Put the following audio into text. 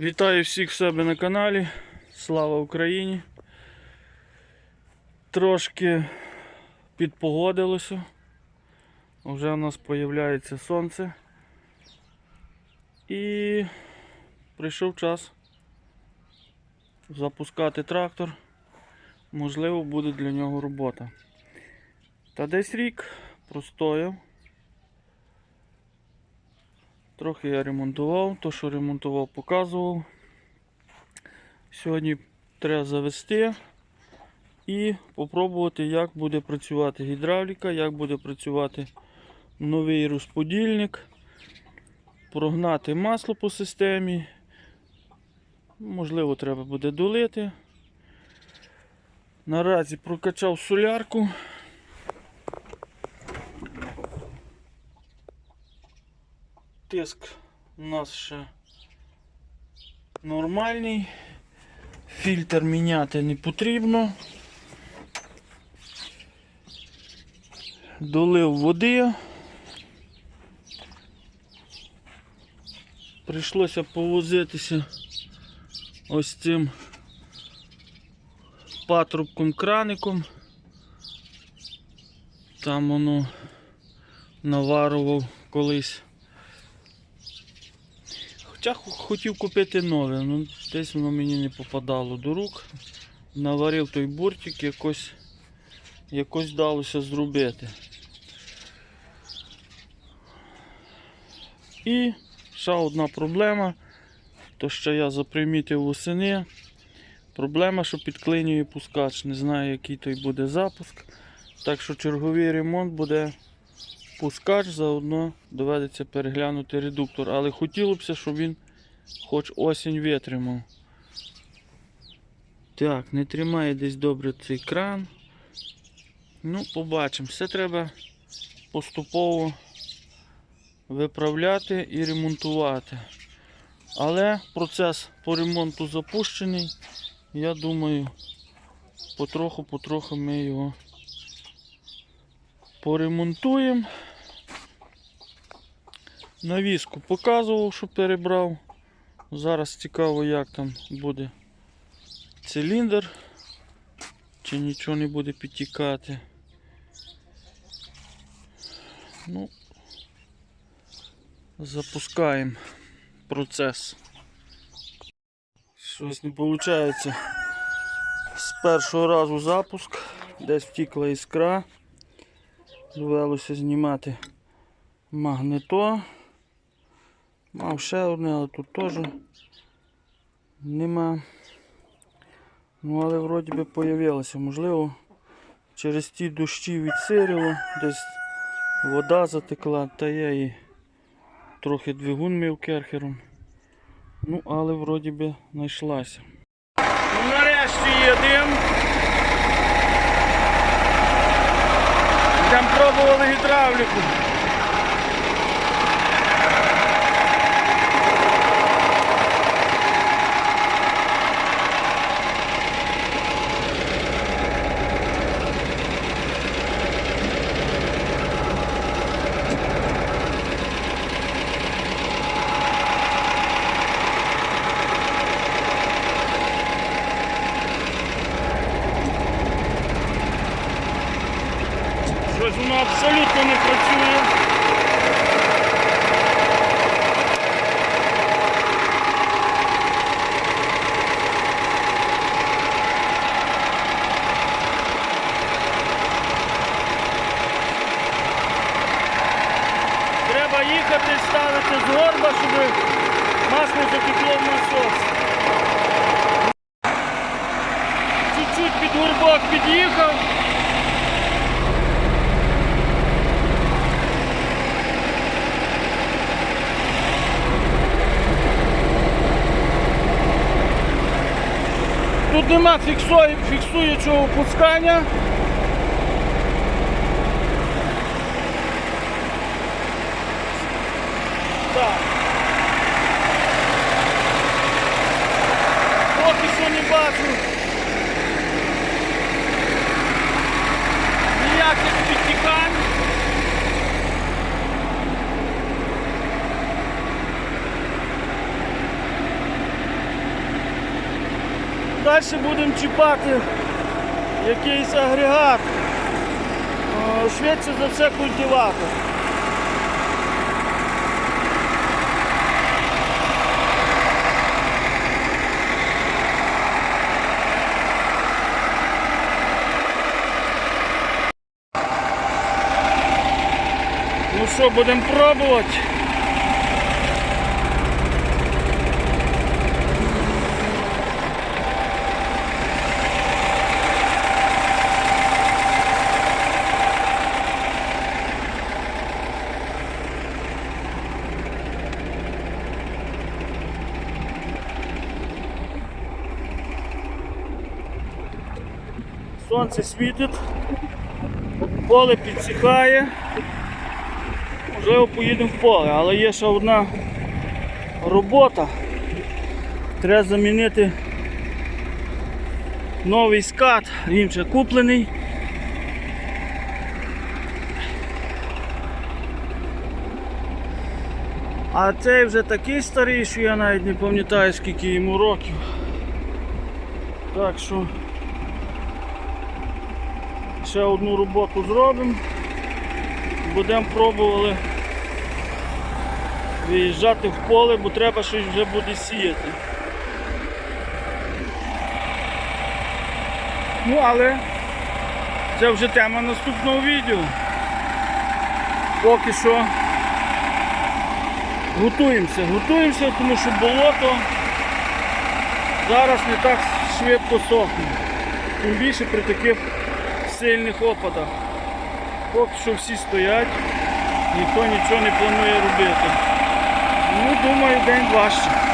Вітаю всіх в себе на каналі. Слава Україні. Трошки підпогодилося. Вже у нас появляється сонце. І прийшов час запускати трактор. Можливо, буде для нього робота. Та десь рік простояв. Трохи я ремонтував, то що ремонтував, показував. Сьогодні треба завести і попробувати, як буде працювати гідравліка, як буде працювати новий розподільник, прогнати масло по системі. Можливо, треба буде долити. Наразі прокачав солярку. Тиск у нас ще нормальний. Фільтр міняти не потрібно. Долив води. Прийшлося повозитися ось цим патрубком краником. Там воно наварував колись. Хоча хотів купити нове, ну десь воно мені не попадало до рук. Наварив той буртик, якось, якось вдалося зробити. І ще одна проблема, то що я запримітив восени. Проблема, що підклинює пускач. Не знаю, який той буде запуск. Так що черговий ремонт буде пускач, заодно доведеться переглянути редуктор. Але хотілося б, щоб він хоч осінь витримав. Так, не тримає десь добре цей кран. Ну, побачимо. Все треба поступово виправляти і ремонтувати. Але процес по ремонту запущений. Я думаю, потроху-потроху ми його поремонтуємо. Навіску показував, що перебрав. Зараз цікаво, як там буде циліндр, чи нічого не буде підтікати. Ну, запускаємо процес. Щось не виходить. З першого разу запуск, десь втікла іскра. Довелося знімати магнето. Мав ще одне, але тут теж нема. Ну, але вроді би появилося. Можливо, через ті дощі відсирило, десь вода затекла, та я і трохи двигун мив керхером. Ну, але вроді би знайшлася. Ну, нарешті є дим. Там пробували гідравліку. Щось воно абсолютно не працює. Треба їхати, ставити з горба, щоб масло затекло в насос. Чуть-чуть під горбок під'їхав. Тут нема фіксуючого опускання. Так. Поки що не бачу. Ніяких підтікань. далі будемо чіпати якийсь агрегат. Швидше за все культиватор. Що, будемо пробувати. Сонце світить, поле підсихає. Можливо, поїдемо в поле, але є ще одна робота. Треба замінити новий скат, він вже куплений. А цей вже такий старий, що я навіть не пам'ятаю скільки йому років. Так що ще одну роботу зробимо. Будемо пробували виїжджати в поле, бо треба щось вже буде сіяти. Ну, але це вже тема наступного відео. Поки що готуємося, готуємося, тому що болото зараз не так швидко сохне. Тим більше при таких сильних опадах. Поки що всі стоять, ніхто нічого не планує робити. Ну, думаю, день важче.